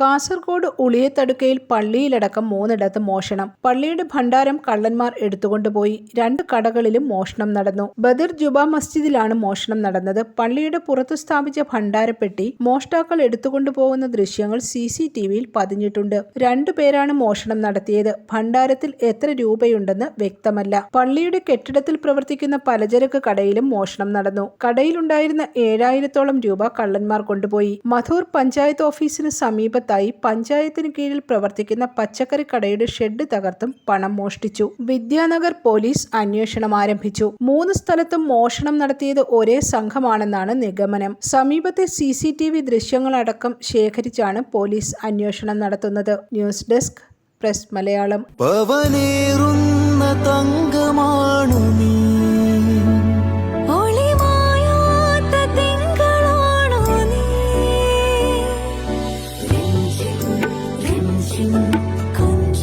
കാസർഗോഡ് ഉളിയത്തടുക്കയിൽ പള്ളിയിലടക്കം മൂന്നിടത്ത് മോഷണം. പള്ളിയുടെ ഭണ്ഡാരം കള്ളന്മാർ എടുത്തുകൊണ്ടുപോയി. രണ്ട് കടകളിലും മോഷണം നടന്നു. ബദിർ ജുബാ മസ്ജിദിലാണ് മോഷണം നടന്നത്. പള്ളിയുടെ പുറത്തു സ്ഥാപിച്ച ഭണ്ഡാരപ്പെട്ടി മോഷ്ടാക്കൾ എടുത്തുകൊണ്ടുപോകുന്ന ദൃശ്യങ്ങൾ സി സി ടി വിയിൽ പതിഞ്ഞിട്ടുണ്ട്. രണ്ടു പേരാണ് മോഷണം നടത്തിയത്. ഭണ്ഡാരത്തിൽ എത്ര രൂപയുണ്ടെന്ന് വ്യക്തമല്ല. പള്ളിയുടെ കെട്ടിടത്തിൽ പ്രവർത്തിക്കുന്ന പലചരക്ക് കടയിലും മോഷണം നടന്നു. കടയിലുണ്ടായിരുന്ന ഏഴായിരത്തോളം രൂപ കള്ളന്മാർ കൊണ്ടുപോയി. മധൂർ പഞ്ചായത്ത് ഓഫീസിന് സമീപത്തായി പഞ്ചായത്തിന് കീഴിൽ പ്രവർത്തിക്കുന്ന പച്ചക്കറി കടയുടെ ഷെഡ് തകർത്തും പണം മോഷ്ടിച്ചു. വിദ്യാനഗർ പോലീസ് അന്വേഷണം ആരംഭിച്ചു. മൂന്ന് സ്ഥലത്തും മോഷണം നടത്തിയത് ഒരേ സംഘമാണെന്നാണ് നിഗമനം. സമീപത്തെ സി സി ടി വി ദൃശ്യങ്ങളടക്കം ശേഖരിച്ചാണ് പോലീസ് അന്വേഷണം നടത്തുന്നത്. News desk press Malayalam.